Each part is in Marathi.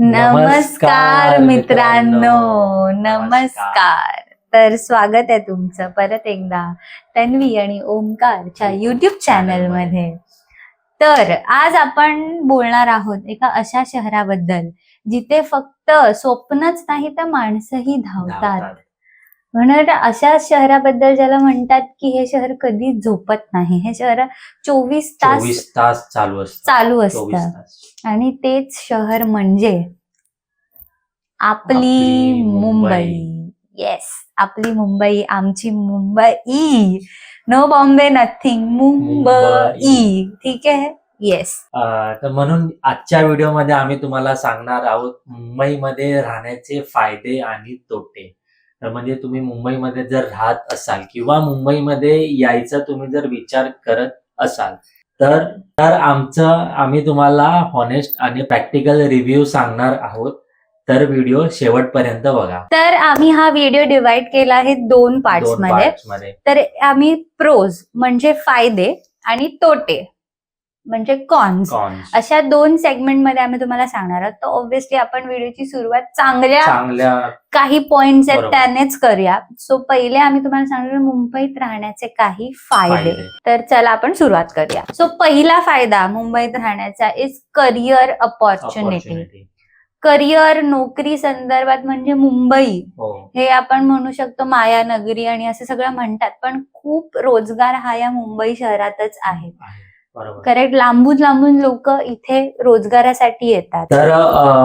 नमस्कार मित्रांनो. नमस्कार. तर स्वागत आहे तुमचं परत एकदा तन्वी आणि ओमकारच्या युट्यूब चॅनलमध्ये. तर आज आपण बोलणार आहोत एका अशा शहराबद्दल जिथे फक्त स्वप्नच नाही तर माणसंही धावतात. म्हणून अशा शहराबद्दल ज्याला म्हणतात की हे शहर कधीच झोपत नाही. हे शहर चोवीस तास तास चालू असत चालू असतं आणि तेच शहर म्हणजे आपली मुंबई. येस आपली मुंबई आमची Mumbai. No Bombay nothing Mumbai. ठीक आहे? येस तर म्हणून आजच्या व्हिडिओमध्ये आम्ही तुम्हाला सांगणार आहोत मुंबईमध्ये राहण्याचे फायदे आणि तोटे. तर म्हणजे तुम्ही मुंबईमध्ये जर राहत असाल किंवा मुंबईमध्ये यायचा तुम्ही जर विचार करत असाल तर तर आमचं आम्ही तुम्हाला हॉनेस्ट आणि प्रॅक्टिकल रिव्ह्यू सांगणार आहोत. तर व्हिडिओ शेवटपर्यंत बघा. तर आम्ही हा व्हिडिओ डिवाइड केला आहे दोन parts मध्ये. तर आम्ही प्रोज म्हणजे फायदे आणि तोटे. म्हणजे कॉन्स. कॉन्स. अशा दोन सेगमेंटमध्ये आम्ही तुम्हाला सांगणार आहोत. तर ऑब्व्हियसली आपण व्हिडिओची सुरुवात चांगल्या काही पॉइंट्स आहेत. त्यानेच करूया. सो पहिले आम्ही तुम्हाला सांगणार मुंबईत राहण्याचे काही फायदे. तर चला आपण सुरुवात करूया. सो पहिला फायदा मुंबईत राहण्याचा इज करिअर अपॉर्च्युनिटी. करिअर नोकरी संदर्भात म्हणजे मुंबई. हो. हे आपण म्हणू शकतो माया नगरी आणि असं सगळं म्हणतात. पण खूप रोजगार हा या मुंबई शहरातच आहे. करेक्ट लांबून लांबून लोक इथे रोजगारासाठी येतात. तर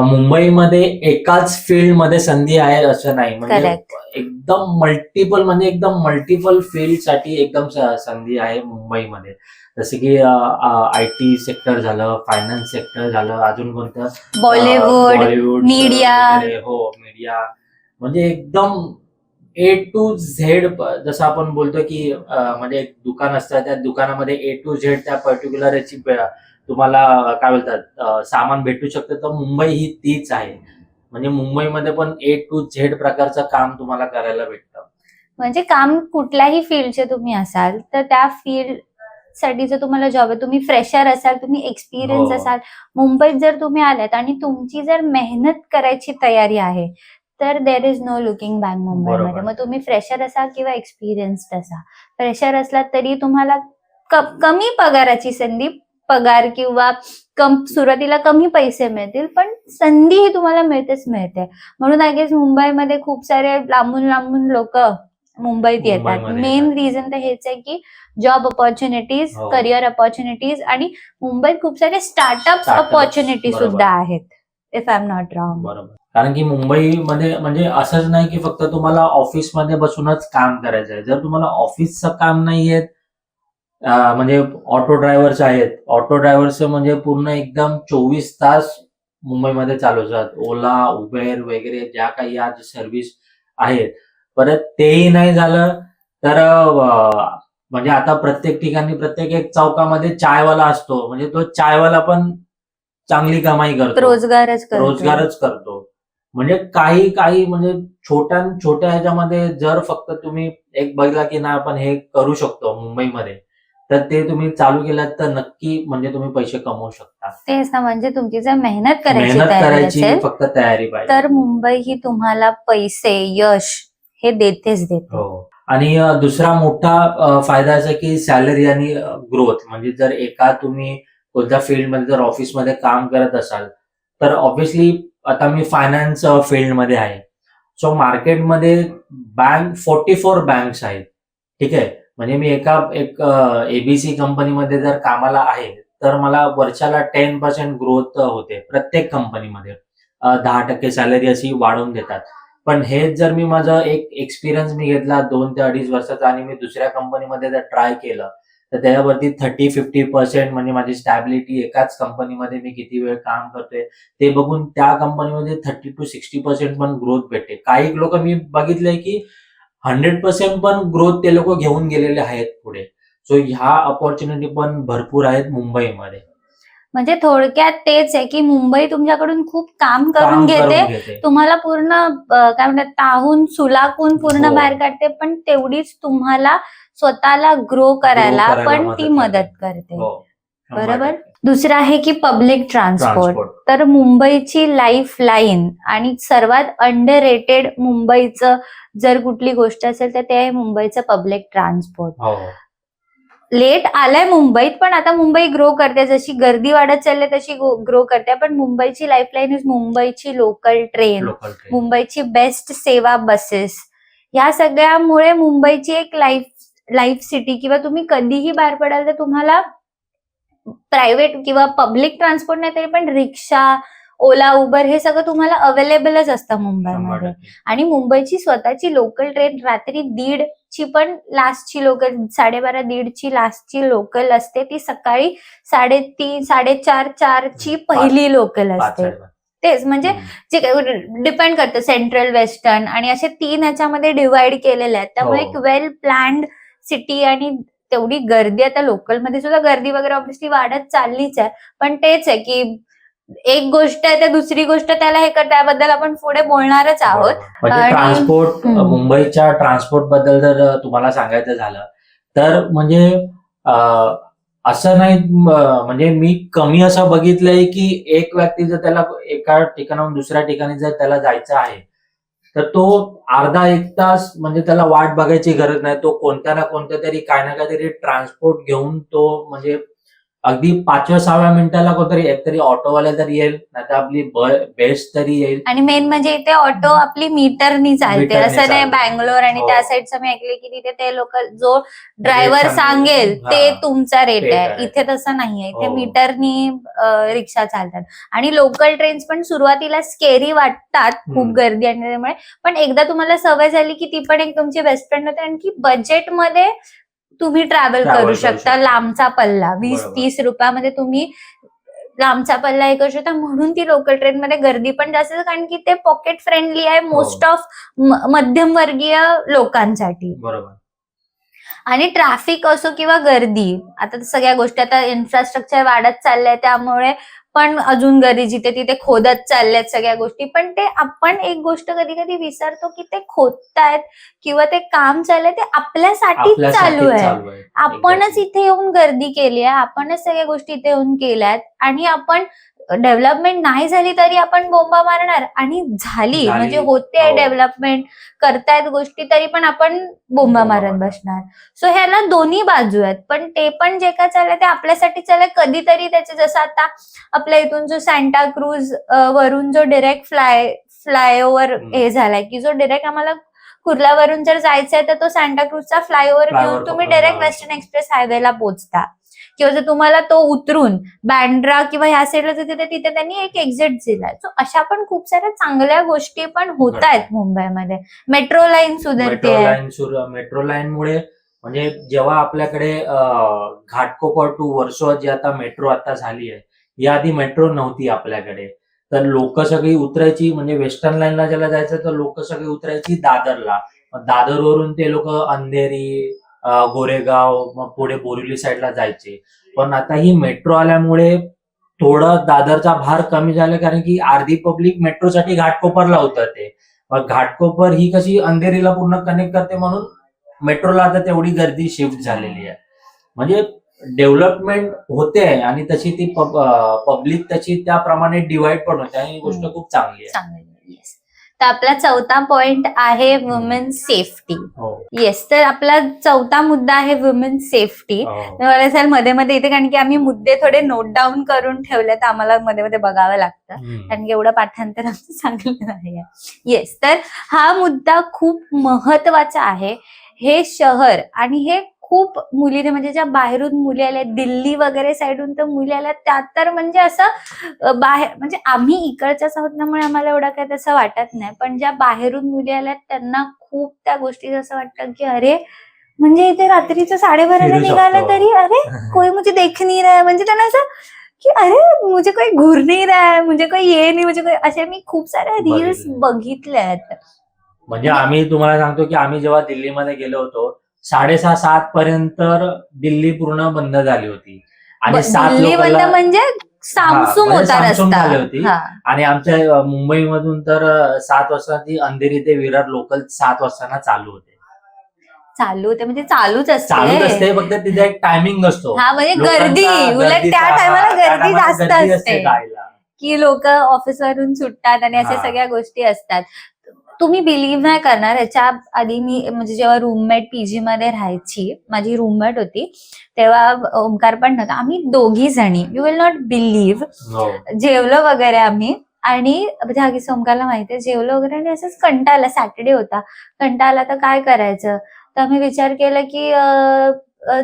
मुंबईमध्ये एकाच फील्डमध्ये संधी आहे असं नाही. म्हणजे एकदम मल्टिपल म्हणजे एकदम मल्टिपल फील्डसाठी एकदम संधी आहे मुंबईमध्ये. जसं की आय टी सेक्टर झालं फायनान्स सेक्टर झालं अजून कोणतं? Bollywood Bollywood media. हो मीडिया म्हणजे एकदम ए टू झेड जसं आपण बोलतो की म्हणजे एक दुकान असतं त्या दुकानामध्ये ए टू झेड त्या पर्टिक्युलर याची तुम्हाला काय बोलतात सामान भेटू शकतं. तर मुंबई ही तीच आहे. म्हणजे मुंबईमध्ये पण ए टू झेड प्रकारचं काम तुम्हाला करायला भेटतं. म्हणजे काम कुठल्याही फील्डचे तुम्ही असाल तर त्या फील्डसाठी जर तुम्हाला जॉब आहे तुम्ही फ्रेशर असाल तुम्ही एक्सपिरियन्स हो. असाल मुंबईत जर तुम्ही आलात आणि तुमची जर मेहनत करायची तयारी आहे तर there is no looking back मुंबईमध्ये. मग तुम्ही फ्रेशर असाल किंवा एक्सपिरियन्स्ड असा फ्रेशर असलात तरी तुम्हाला कमी पगाराची संधी पगार किंवा कम सुरुवातीला कमी पैसे मिळतील पण संधी ही तुम्हाला मिळतेच मिळते म्हणून आय गेस मुंबईमध्ये खूप सारे लांबून लांबून लोक मुंबईत येतात मेन. रिझन तर हेच आहे की जॉब अपॉर्च्युनिटीज. करिअर अपॉर्च्युनिटीज आणि मुंबईत खूप सारे स्टार्टअप अपॉर्च्युनिटी. सुद्धा आहेत if I am not wrong कारण की मुंबईमध्ये म्हणजे असंच नाही की फक्त तुम्हाला ऑफिसमध्ये बसूनच काम करायचं आहे. जर तुम्हाला ऑफिसचं काम नाही अं, म्हणजे ऑटो ड्रायव्हर्स आहेत ऑटो ड्रायव्हर्स म्हणजे पूर्ण एकदम चोवीस तास मुंबईमध्ये चालू असतात ओला उबेर वगैरे ज्या काही आज सर्व्हिस आहेत. परत तेही नाही झालं तर म्हणजे आता प्रत्येक ठिकाणी प्रत्येक एक चौकामध्ये चायवाला असतो. म्हणजे तो चायवाला पण चांगली कमाई करतो. रोजगारच करतो. रोजगारच करतो. म्हणजे काही काही म्हणजे छोट्या छोट्या ह्याच्यामध्ये जर फक्त तुम्ही एक बघितला की ना आपण हे करू शकतो मुंबईमध्ये तर ते तुम्ही चालू केलात तर नक्की म्हणजे तुम्ही पैसे कमवू शकता. तेच ना म्हणजे तुमची जर मेहनत करायची मेहनत तयारी करायची असेल फक्त तयारी पाहिजे. तर मुंबई ही तुम्हाला पैसे यश हे देतेच देते. हो. आणि अ, दुसरा मोठा अ, फायदा असा की सॅलरी आणि ग्रोथ. म्हणजे जर एका तुम्ही कोणत्या फील्डमध्ये जर ऑफिसमध्ये काम करत असाल तर ऑब्व्हियसली आता मी फायनान्स फील्डमध्ये आहे. सो मार्केटमध्ये बँक फोर्टी फोर बँक्स आहेत. ठीक आहे? म्हणजे मी एका एक एबीसी कंपनीमध्ये जर कामाला आहे तर मला वर्षाला टेन पर्सेंट ग्रोथ होते प्रत्येक कंपनीमध्ये दहा टक्के सॅलरी अशी वाढवून देतात. पण हेच जर मी माझा एक एक्सपिरियन्स मी घेतला दोन ते अडीच वर्षाचा आणि मी दुसऱ्या कंपनीमध्ये जर ट्राय केलं तर त्याच्यावरती थर्टी फिफ्टी पर्सेंट म्हणजे माझी स्टॅबिलिटी एकाच कंपनीमध्ये मी किती वेळ काम करतोय ते बघून त्या कंपनीमध्ये थर्टी टू सिक्स्टी पर्सेंट पण ग्रोथ भेटते. काही लोक मी बघितलंय की हंड्रेड पर्सेंट पण ग्रोथ ते लोक घेऊन गेलेले आहेत पुढे. सो ह्या अपॉर्च्युनिटी पण भरपूर आहेत मुंबईमध्ये. म्हणजे थोडक्यात तेच आहे की मुंबई तुमच्याकडून खूप काम करून घेते. तुम्हाला पूर्ण काय म्हणतात ताहून सुलाकून पूर्ण हो. बाहेर काढते पण तेवढीच तुम्हाला स्वतःला ग्रो करायला पण ती. मदत करते. हो. बरोबर. दुसरं आहे की पब्लिक ट्रान्सपोर्ट तर मुंबईची लाईफ लाईन आणि सर्वात अंडर रेटेड मुंबईचं जर कुठली गोष्ट असेल तर ते आहे मुंबईचं पब्लिक ट्रान्सपोर्ट. लेट आलाय मुंबईत पण आता मुंबई ग्रो करते. जशी गर्दी वाढत चालली तशी ग्रो करते. पण मुंबईची लाईफलाईन इज मुंबईची लोकल ट्रेन लोकल ट्रेन मुंबईची बेस्ट सेवा बसेस ह्या सगळ्यामुळे मुंबईची एक लाईफ लाईफ सिटी किंवा तुम्ही कधीही बाहेर पडाल तर तुम्हाला प्रायव्हेट किंवा पब्लिक ट्रान्सपोर्ट नाही तरी पण रिक्षा ओला उबर हे सगळं तुम्हाला अवेलेबलच असतं मुंबईमध्ये. आणि मुंबईची स्वतःची लोकल ट्रेन रात्री दीडची पण लास्टची लोकल साडेबारा दीडची लास्टची लोकल असते ती सकाळी साडेतीन साडेचार चारची पहिली लोकल असते. तेच म्हणजे. जे डिपेंड करतं सेंट्रल वेस्टर्न आणि असे तीन ह्याच्यामध्ये डिवाइड केलेले आहेत त्यामुळे हो. एक वेल प्लॅन्ड सिटी आणि तेवढी गर्दी आता लोकलमध्ये सुद्धा गर्दी वगैरे ऑब्व्हियसली वाढत चाललीच आहे पण तेच आहे की एक गोष्ट आहे तर दुसरी गोष्ट त्याला हे कर त्याबद्दल आपण पुढे बोलणारच आहोत. म्हणजे ट्रान्सपोर्ट हम्म. मुंबईच्या ट्रान्सपोर्टबद्दल जर तुम्हाला सांगायचं झालं तर म्हणजे असं नाही म्हणजे मी कमी असं बघितलंय की एक व्यक्ती जर त्याला एका ठिकाणाहून दुसऱ्या ठिकाणी जर त्याला जायचं आहे तर तो अर्धा एक तास म्हणजे त्याला वाट बघायची गरज नाही. तो कोणत्या ना कोणत्या तरी काय ना काहीतरी ट्रान्सपोर्ट घेऊन तो म्हणजे अगदी पाचव्या सहाव्या मिनिटाला कोणतरी एकतरी ऑटोवाला तरी येईल नाही तर आपली बेस्ट तरी येईल आणि मेन म्हणजे इथे ऑटो आपली मीटरनी चालते असं नाही. बँगलोर आणि हो. त्या साईडचं मी ऐकले की तिथे ते लोक जो ड्रायव्हर सांगेल. ते हा. तुमचा रेट आहे. इथे तसं नाहीये इथे हो. मीटरनी रिक्षा चालतात आणि लोकल ट्रेन्स पण सुरुवातीला स्केरी वाटतात खूप. गर्दी आणि त्यामुळे पण एकदा तुम्हाला सवय झाली की ती पण एक तुमची बेस्ट फ्रेंड होते आणखी बजेटमध्ये तुम्ही ट्रॅव्हल करू शकता. लांबचा पल्ला. वीस. तीस रुपयामध्ये तुम्ही लांबचा पल्ला हे करू शकता. म्हणून ती लोकल ट्रेन मध्ये गर्दी पण जास्त कारण की ते पॉकेट फ्रेंडली आहे मोस्ट हो. ऑफ मध्यमवर्गीय लोकांसाठी. बरोबर. आणि ट्रॅफिक असो किंवा गर्दी आता सगळ्या गोष्टी आता इन्फ्रास्ट्रक्चर वाढत चाललंय. त्यामुळे पण अजून गर्दी जिथे तिथे खोदत चालल्यात सगळ्या गोष्टी. पण ते आपण एक गोष्ट कधी कधी विसरतो की ते खोदतायत किंवा ते काम चाललंय ते आपल्यासाठीच आपल्यासाठी चालू आहे. आपणच. इथे येऊन गर्दी केली आहे. आपणच सगळ्या गोष्टी इथे येऊन केल्यात आणि आपण डेव्हलपमेंट नाही झाली तरी आपण बोंबा मारणार आणि झाली. म्हणजे होते हो. डेव्हलपमेंट करतायत गोष्टी तरी पण आपण बोंबा मारत. बसणार सो ह्याला दोन्ही बाजू आहेत पण ते पण जे काय चाललंय ते आपल्यासाठी चाललंय कधीतरी त्याचे जसं आता आपल्या इथून जो सँटा क्रूज वरून जो डिरेक्ट फ्लाय फ्लायओव्हर. हे झालाय की जो डिरेक्ट आम्हाला कुर्ल्यावरून जर जायचंय तर तो सँटा क्रूजचा फ्लायओव्हर घेऊन तुम्ही डायरेक्ट. वेस्टर्न एक्सप्रेस हायवेला पोहोचता किंवा जर तुम्हाला तो उतरून बँड्रा किंवा ह्या साईडला जर तिथे तिथे त्यांनी एक एक्झिट दिलाय. सो अशा पण खूप साऱ्या चांगल्या गोष्टी पण होत आहेत. मुंबईमध्ये. मेट्रो लाईन सुधारते. मेट्रो आहे लाईन सुरू मेट्रो लाईन मुळे म्हणजे जेव्हा आपल्याकडे घाटकोपर टू वर्सोवा जी आता मेट्रो आता झाली आहे याआधी मेट्रो नव्हती आपल्याकडे. तर लोक सगळी उतरायची म्हणजे वेस्टर्न लाईनला ज्याला जायचं तर लोक सगळी उतरायची दादरला. दादरवरून ते लोक अंधेरी गोरेगाव मग पुढे बोरिवली साईडला जायचे. पण आता ही मेट्रो आल्यामुळे थोडं दादरचा भार कमी झाला कारण की अर्धी पब्लिक मेट्रोसाठी घाटकोपरला उतरते मग घाटकोपर ही कशी अंधेरीला पूर्ण कनेक्ट करते म्हणून मेट्रोला आता तेवढी गर्दी शिफ्ट झालेली आहे. म्हणजे डेव्हलपमेंट होते आहे आणि तशी ती पब्लिक तशी त्याप्रमाणे डिवाइड पण होते आणि ही गोष्ट. खूप चांगली आहे. तर आपला चौथा पॉइंट आहे वुमेन सेफ्टी येस तर आपला चौथा मुद्दा आहे वुमेन सेफ्टी. मला असं मध्ये मध्ये इथे कारण की आम्ही मुद्दे थोडे नोट डाऊन करून ठेवले तर आम्हाला मध्ये मध्ये बघावं लागतं. कारण की एवढं पाठांतर आमचं चांगलं नाही येस तर हा मुद्दा खूप महत्त्वाचा आहे. हे शहर आणि हे खूप मुलीने म्हणजे ज्या बाहेरून मुली आल्या दिल्ली वगैरे साईडून तर मुली आल्या त्या तर म्हणजे असं बाहेर म्हणजे आम्ही इकडच्याच आहोत त्यामुळे आम्हाला एवढं काय तसं वाटत नाही पण ज्या बाहेरून मुली आल्यात त्यांना खूप त्या गोष्टी असं वाटतं की अरे म्हणजे इथे रात्रीचं साडेबाराला निघालं. तरी अरे कोई मुझे देख नहीं रहा म्हणजे त्यांना असं की अरे मुझे कोई घूर नहीं रहा है मुझे कोई ये नहीं मुझे कोई असे मी खूप साऱ्या रील्स बघितले. बघितल्या आहेत म्हणजे आम्ही तुम्हाला सांगतो की आम्ही जेव्हा दिल्लीमध्ये गेलो होतो साडेसहा सात पर्यंत दिल्ली पूर्ण बंद झाली होती. आणि सात लोकांना म्हणजे सामसूम म्हणजे होता रस्ता. आणि आमच्या मुंबईमधून तर सात वाजता ती अंधेरी ते विरार लोकल सात वाजताना चालू होते. चालू होते म्हणजे चालूच चालूच असते असते फक्त तिथे एक टायमिंग असतो. हा म्हणजे गर्दी. उलट त्या टायमाला गर्दी जास्त असते. की लोक ऑफिसवरून सुटतात आणि अशा. सगळ्या गोष्टी असतात. तुम्ही बिलीव्ह नाही करणार. याच्या आधी मी म्हणजे जेव्हा रूममेट पीजी मध्ये राहायची माझी रूममेट होती तेव्हा ओंकार पण नव्हता. आम्ही दोघी जणी. You will not believe. जेवलो वगैरे आम्ही. आणि म्हणजे हा किस्सा ओंकारला माहितीये जेवलो वगैरे आणि असंच कंटाळला सॅटर्डे होता. कंटाळला तर काय करायचं? तर आम्ही विचार केला की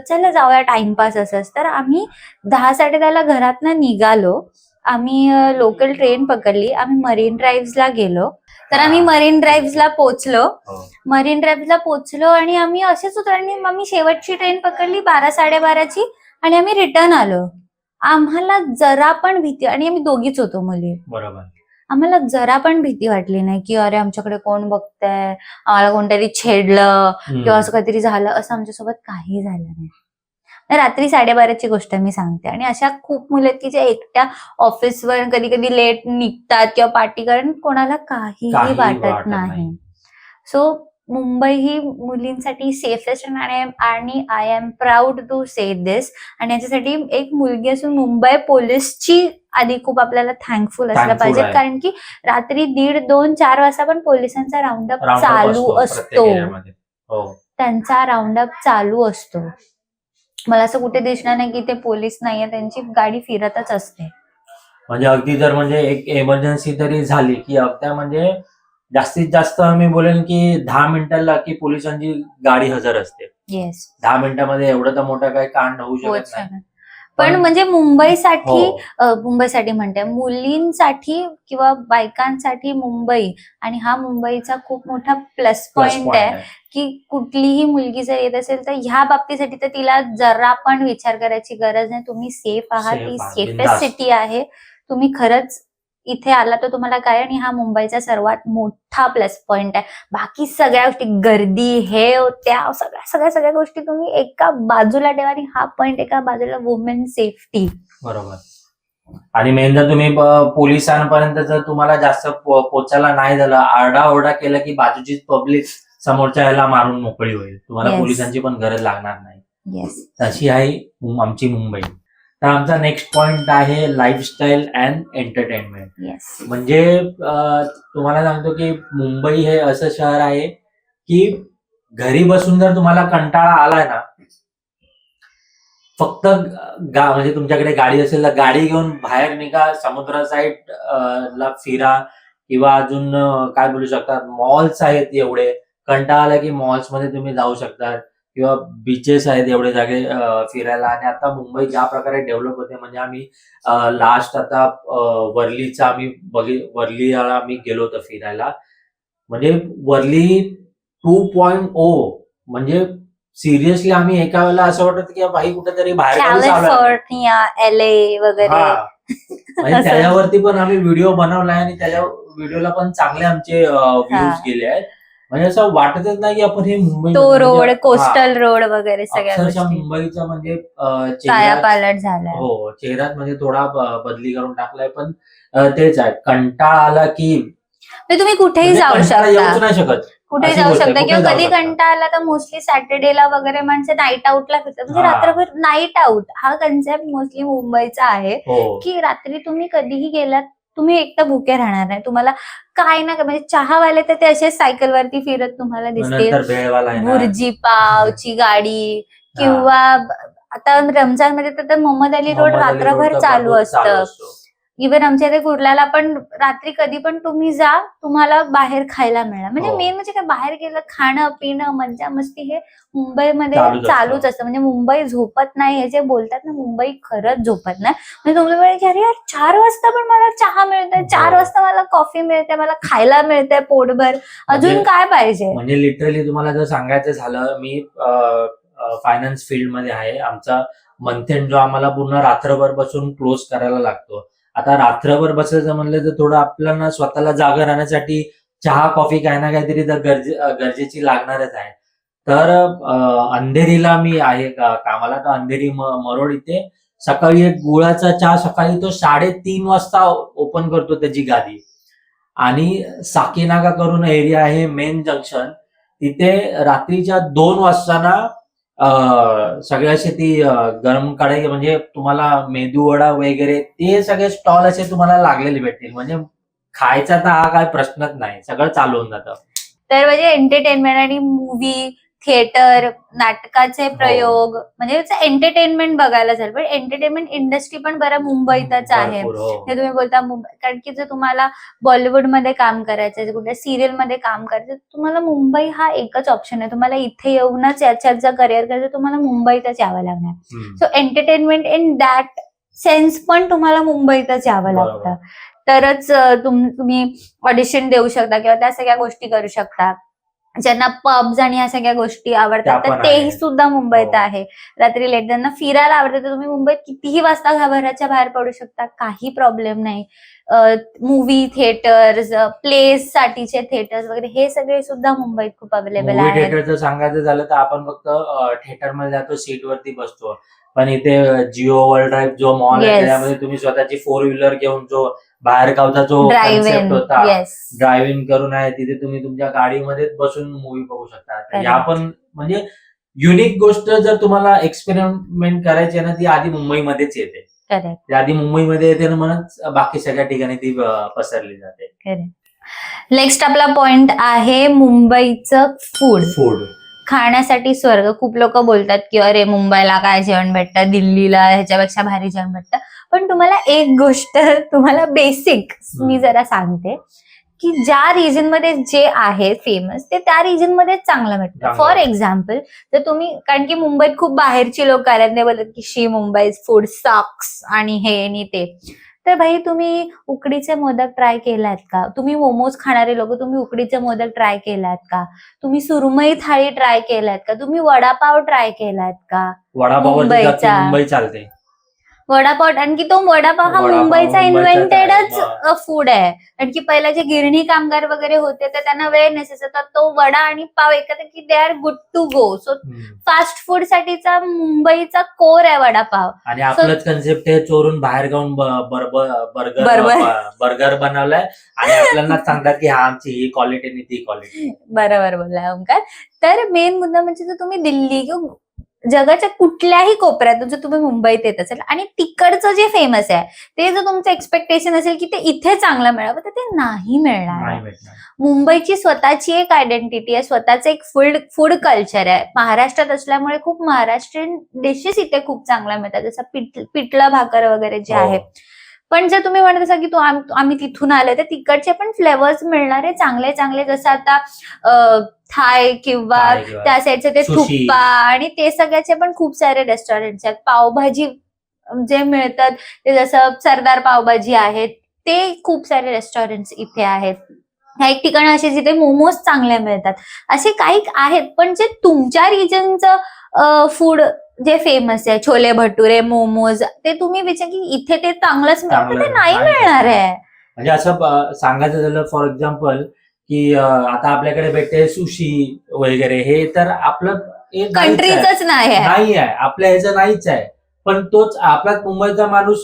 चला जाऊया टाइमपास असंच. तर आम्ही दहा साडे दहाला घरातनं निघालो. आम्ही लोकल ट्रेन पकडली. आम्ही मरीन ड्राईव्हला गेलो. तर आम्ही हा. मरीन ड्राईव्हला पोहोचलो. हो. मरीन ड्राईव्हला पोहोचलो आणि आम्ही असेच होतो आणि आम्ही शेवटची ट्रेन पकडली बारा साडेबाराची आणि आम्ही रिटर्न आलो. आम्हाला जरा पण भीती आणि आम्ही दोघीच होतो मुली. बरोबर. आम्हाला जरा पण भीती वाटली नाही की अरे आमच्याकडे कोण बघतंय? आम्हाला कोणतरी छेडलं. किंवा असं काहीतरी झालं असं आमच्यासोबत काही झालं नाही. रात्री साडेबाराची गोष्ट मी सांगते. आणि अशा खूप मुलं आहेत की जे एकट्या ऑफिसवर कधी कधी लेट निघतात किंवा पार्टी कारण कोणाला काहीही वाटत नाही. सो मुंबई ही मुलींसाठी सेफेस्ट आणि आणि I am proud to say this आणि याच्यासाठी एक मुलगी असून मुंबई पोलीसची आधी खूप आपल्याला थँकफुल असलं पाहिजे. कारण की रात्री दीड दोन चार वाजता पण पोलिसांचा राऊंड अप Round up चालू असतो. हो. त्यांचा राऊंड अप चालू असतो. मला असं कुठे दिसणार नाही की ते पोलीस नाहीये त्यांची गाडी फिरतच असते. म्हणजे अगदी जर म्हणजे एक एमर्जन्सी तरी झाली की अगदी म्हणजे जास्तीत जास्त मी बोलेन की दहा मिनिटाला की पोलिसांची गाडी हजर असते. येस दहा मिनिटामध्ये एवढं तर मोठं काही कांड होऊ शकत नाही. पण म्हणजे मुंबईसाठी हो. मुंबईसाठी म्हणते मुलींसाठी किंवा बायकांसाठी मुंबई आणि हा मुंबईचा खूप मोठा प्लस पॉइंट आहे की कुठलीही मुलगी जर येत असेल तर ह्या बाबतीसाठी तर तिला जरा पण विचार करायची गरज नाही. तुम्ही सेफ आहात ती सेफेस्ट. सिटी आहे. तुम्ही खरंच इथे आला तर तुम्हाला काय? आणि हा मुंबईचा सर्वात मोठा प्लस पॉइंट आहे. बाकी सगळ्या गोष्टी गर्दी हे त्या सगळ्या सगळ्या सगळ्या गोष्टी तुम्ही एका बाजूला ठेवा आणि हा पॉइंट एका बाजूला वुमेन सेफ्टी बरोबर. आणि मेन जर तुम्ही पोलिसांपर्यंत जर तुम्हाला जास्त पोचायला नाही झालं आरडाओरडा केला की बाजूचीच पब्लिक समोरच्या याला मारून मोकळी होईल. तुम्हाला Yes. पोलिसांची पण गरज लागणार नाही. येस तशी आहे आमची मुंबई. तर आमचा नेक्स्ट पॉइंट आहे लाईफस्टाईल अँड एंटरटेनमेंट येस म्हणजे अं, तुम्हाला सांगतो की मुंबई हे असं शहर आहे की घरी बसून जर तुम्हाला कंटाळा आलाय ना फक्त गा म्हणजे तुमच्याकडे गाडी असेल तर गाडी घेऊन बाहेर निघा समुद्र साईड ला फिरा किंवा अजून अं, काय बोलू शकतात मॉल्स आहेत एवढे. कंटाळा आला की मॉल्समध्ये तुम्ही जाऊ शकता किंवा बीचेस आहेत एवढे जागे फिरायला. आणि आता मुंबई ज्या प्रकारे डेव्हलप होते म्हणजे आम्ही लास्ट आता वरलीचा आम्ही बघि वरलीला आम्ही गेलो होतो फिरायला. म्हणजे वरली टू पॉइंट ओ म्हणजे सिरियसली आम्ही एका वेळेला असं वाटत की बाई कुठेतरी बाहेर कॅलिफोर्निया एल ए वगैरे. त्याच्यावरती पण आम्ही व्हिडिओ बनवलाय आणि त्याच्या व्हिडिओला पण चांगले आमचे व्ह्यूज. गेले आहेत. म्हणजे असं वाटतच नाही की आपण हे मुंबई तो रोड म्हणजे- कोस्टल रोड वगैरे. सगळ्या अक्षरशः गोष्टी. मुंबईचा म्हणजे अं, चेहरा झालाय. हो चेहऱ्यात म्हणजे थोडा ब- बदली करून टाकलाय पण अं, तेच आहे. कंटाळा आला की म्हणजे तुम्ही कुठेही म्हणजे जाऊ कंटाळा येऊच शकता. नाही शकत. कुठेही अशी जाऊ गोष्ट आहे, शकता. कुठे किंवा जाऊ कधी शकता. कंटाळा आला तर मोस्टली सॅटर्डेला वगैरे माणसं नाईट आउटला फिरतात. म्हणजे हा. रात्रभर नाईट आउट हा कन्सेप्ट मोस्टली मुंबईचा आहे हो. की रात्री तुम्ही कधीही गेलात तुम्ही एकटा भुके राहणार नाही तुम्हाला काय ना काय म्हणजे चहावाले तर ते असे सायकल वरती फिरत तुम्हाला दिसतील. भुर्जी पावची गाडी किंवा आता रमजानमध्ये तर मोहम्मद अली रोड रात्रभर चालू असतो. इव्हन आमच्या इथे कुर्ल्याला पण रात्री कधी पण तुम्ही जा तुम्हाला बाहेर खायला मिळणार. म्हणजे हो. मेन म्हणजे काय बाहेर गेलं खाणं पिणं मज्जा मस्ती हे मुंबईमध्ये चालूच असतं. चालूच असतं. म्हणजे मुंबई झोपत नाही हे जे बोलतात ना मुंबई खरंच झोपत नाही. म्हणजे तुम्ही वेळ की अरे यार चार वाजता पण मला चहा मिळतोय चार हो. वाजता मला कॉफी मिळते मला खायला मिळतंय पोटभर. अजून म्हणजे- काय पाहिजे? म्हणजे लिटरली तुम्हाला जर सांगायचं झालं मी फायनान्स फील्डमध्ये आहे. आमचा मंथ एंड जो आम्हाला पूर्ण रात्रभर बसून क्लोज करायला लागतो. आता रात्रभर बसायचं म्हणलं तर थोडं आपल्याला स्वतःला जागा राहण्यासाठी चहा कॉफी काही ना काहीतरी तर गरजे गरजेची लागणारच आहे. तर अंधेरीला मी आहे का- कामाला. तर अंधेरी मरोड इथे. सकाळी एक गुळाचा चहा सकाळी तो साडेतीन वाजता ओपन करतो त्याची गादी. आणि साकीनागा करून एरिया आहे मेन जंक्शन. तिथे रात्रीच्या दोन वाजताना अं, सगळ्या ती गरम कढई म्हणजे तुम्हाला मेदू वडा वगैरे ते सगळे स्टॉल असे तुम्हाला लागलेले भेटतील. म्हणजे खायचा तर हा काय प्रश्नच नाही. सगळं चालू होऊन जातं. तर म्हणजे एंटरटेनमेंट आणि मूवी थिएटर नाटकाचे हो. प्रयोग म्हणजे एंटरटेनमेंट बघायला जाईल पण एंटरटेनमेंट इंडस्ट्री पण बरं मुंबईतच आहे हो. हे तुम्ही बोलता मुंबई कारण की जर तुम्हाला बॉलिवूडमध्ये काम करायचं कुठल्या सिरियलमध्ये काम करायचं तुम्हाला मुंबई हा एकच ऑप्शन आहे तुम्हाला इथे येऊनच याच्यात जर करिअर करायचं तुम्हाला मुंबईतच यावं लागणार. So entertainment in that sense पण तुम्हाला मुंबईतच यावं. लागतं तरच तुम्ही ऑडिशन देऊ शकता किंवा त्या सगळ्या गोष्टी करू शकता ज्यांना पब्स आणि ह्या सगळ्या गोष्टी आवडतात तर तेही. सुद्धा मुंबईत हो. आहे रात्री लेट ज्यांना फिरायला आवडतं तर तुम्ही मुंबईत कितीही वाजता घराच्या बाहेर पडू शकता काही प्रॉब्लेम नाही मूवी थिएटर्स प्लेस साठीचे थिएटर्स वगैरे हे सगळे सुद्धा मुंबईत खूप अवेलेबल आहेत थिएटरचं सांगायचं झालं तर आपण फक्त थिएटरमध्ये जातो सीट वरती बसतो पण इथे जिओ वर्ल्ड ड्राईव्ह जो मॉल आहे. त्यामध्ये तुम्ही स्वतःची फोर व्हीलर घेऊन जो बाहेर गावचा जो ड्राईव्ह कन्सेप्ट इन होता येस ड्रायव्हिंग करून आहे तिथे तुम्ही तुमच्या गाडीमध्येच बसून मूवी बघू शकता. ह्या पण म्हणजे युनिक गोष्ट जर तुम्हाला एक्सपेरिमेंट करायची आहे ना ती आधी मुंबईमध्येच येते. ती आधी मुंबईमध्ये येते ना म्हणूनच बाकी सगळ्या ठिकाणी ती पसरली जाते. नेक्स्ट आपला पॉइंट आहे मुंबईचं फूड फूड खाण्यासाठी स्वर्ग. खूप लोक बोलतात की अरे मुंबईला काय जेवण भेटतं? दिल्लीला ह्याच्यापेक्षा भारी जेवण भेटतं. पण तुम्हाला एक गोष्ट तुम्हाला बेसिक मी. जरा सांगते की ज्या रिजनमध्ये जे आहे फेमस ते त्या रिजनमध्ये चांगलं भेटतं. फॉर एक्झाम्पल तर तुम्ही कारण की मुंबईत खूप बाहेरची लोक आल्यात ते बोलतात की शी मुंबई फूड सॉक्स आणि हे आणि ते. तर भाई तुम्ही उकडीचे मोदक ट्राय केलात का? तुम्ही मोमोज खाणारे लोक तुम्ही उकडीचे मोदक ट्राय केलात का? तुम्ही सुरमई थाळी ट्राय केलात का? तुम्ही वडापाव ट्राय केलात का? जास्त मुंबईचा. चालते. वडापाव आणखी तो वडापाव हा वडापाव मुंबईचा आहे, इन्व्हेंटेडच फूड आहे. कारण की पहिला जे गिरणी कामगार वगैरे होते तर त्यांना वेळ नसायचा. तर तो वडा आणि पाव एकत्र की they are good to go so hmm. Fast food साठीचा मुंबईचा कोर आहे वडापाव. आणि आपलंच कन्सेप्ट हे चोरून बाहेर जाऊन बर्गर बरोबर. बर्गर बनवलाय. आणि आपल्याला सांगतात की हा आमची ही क्वालिटी आणि ती क्वालिटी बरोबर बोललाय ओंकार. तर मेन मुद्दा म्हणजे जर तुम्ही दिल्ली किंवा जगाच्या कुठल्याही कोपऱ्यातून जर तुम्ही मुंबईत येत असेल आणि तिकडचं जे फेमस आहे ते जर तुमचं एक्सपेक्टेशन असेल की ते इथे चांगलं मिळावं तर ते नाही मिळणार. मुंबईची स्वतःची एक आयडेंटिटी आहे स्वतःचं एक फूड फूड कल्चर आहे. महाराष्ट्रात असल्यामुळे खूप महाराष्ट्रीयन डिशेस इथे खूप चांगल्या मिळतात. जसं पिठ पिठलं भाकर वगैरे जे हो. आहे. पण जर तुम्ही म्हणत असाल की तू आम- आम्ही तिथून आलोय तर तिकडचे पण फ्लेवर्स मिळणारे चांगले चांगले. जसं आता थाय किंवा त्या साईडचे ते. थुप्पा आणि ते सगळ्याचे पण खूप सारे रेस्टॉरंट आहेत. पावभाजी जे मिळतात ते जसं सरदार पावभाजी आहेत ते खूप सारे रेस्टॉरंट इथे आहेत. ह्या एक ठिकाण असे जिथे मोमोज चांगले मिळतात. असे काही आहेत पण जे तुमच्या रिजनचं फूड जे फेमस आहे छोले भटुरे मोमोज ते तुम्ही विचार की इथे ते चांगलंच मिळतं ते नाही मिळणार आहे. म्हणजे असं सांगायचं झालं फॉर एक्झाम्पल की आता आपल्याकडे भेटते सुशी वगैरे हे तर आपलं. कंट्रीच नाही आहे. नाही आहे. आपल्या ह्याचं नाहीच आहे. पण तोच आपला मुंबईचा माणूस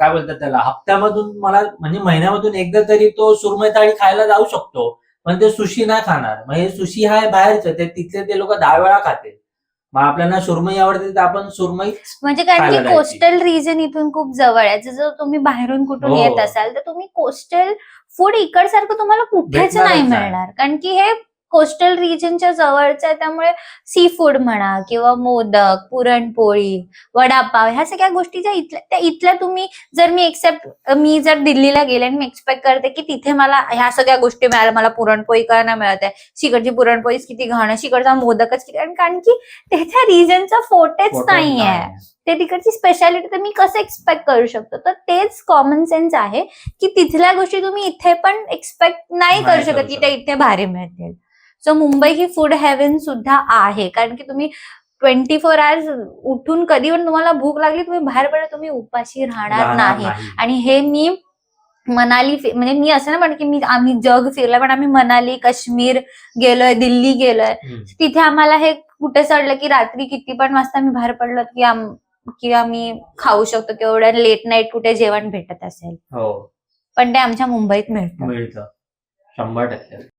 काय बोलतात त्याला हप्त्यामधून मला म्हणजे महिन्यामधून एकदा तरी तो सुरमई थाळी खायला जाऊ शकतो पण ते सुशी नाही खाणार. हे सुशी हा बाहेरचं ते तिथले ते लोक दहा वेळा खाते. मग आपल्याला सुरमई आवडते तर आपण सुरमई म्हणजे कारण खायला की जायची. कोस्टल रिजन इथून खूप जवळ आहे जर तुम्ही बाहेरून कुठून हो. येत असाल तर तुम्ही कोस्टल फूड इकडसारखं तुम्हाला कुठेच भेटणारच नाही नाही. मिळणार कारण की हे कोस्टल रिजनच्या जवळचं आहे त्यामुळे सी फूड म्हणा किंवा मोदक पुरणपोळी वडापाव ह्या सगळ्या गोष्टी ज्या इथल्या त्या इथल्या तुम्ही जर मी एक्सेप्ट मी जर दिल्लीला गेले आणि मी एक्सपेक्ट करते की तिथे मला ह्या सगळ्या गोष्टी मिळाल्या मला पुरणपोळी का नाही मिळत आहे शिकडची पुरणपोळीच किती घाण शिकडचा मोदकच किती कारण की ते त्या रिजनचा फोटेच नाही आहे. ते तिकडची स्पेशालिटी तर मी कसं एक्सपेक्ट करू शकतो? तर तेच कॉमन सेन्स आहे की तिथल्या गोष्टी तुम्ही इथे पण एक्सपेक्ट नाही करू शकत की त्या इथे भारी मिळतील. सो मुंबई ही फूड हेवन सुद्धा आहे. कारण की तुम्ही ट्वेंटी फोर आवर्स उठून कधी पण तुम्हाला भूक लागली तुम्ही बाहेर पडा तुम्ही उपाशी राहणार नाही. आणि हे मी मनाली म्हणजे मी असं नाही म्हणत की मी आम्ही जग फिरलोय पण आम्ही मनाली काश्मीर गेलोय दिल्ली गेलोय. तिथे आम्हाला हे कुठे चढलं की रात्री किती पण वाजता आम्ही बाहेर पडलो की आम की आम्ही खाऊ शकतो की एवढ्या लेट नाईट कुठे जेवण भेटत असेल. हो. पण ते आमच्या मुंबईत मिळतं. मिळतं. शंभर टक्के.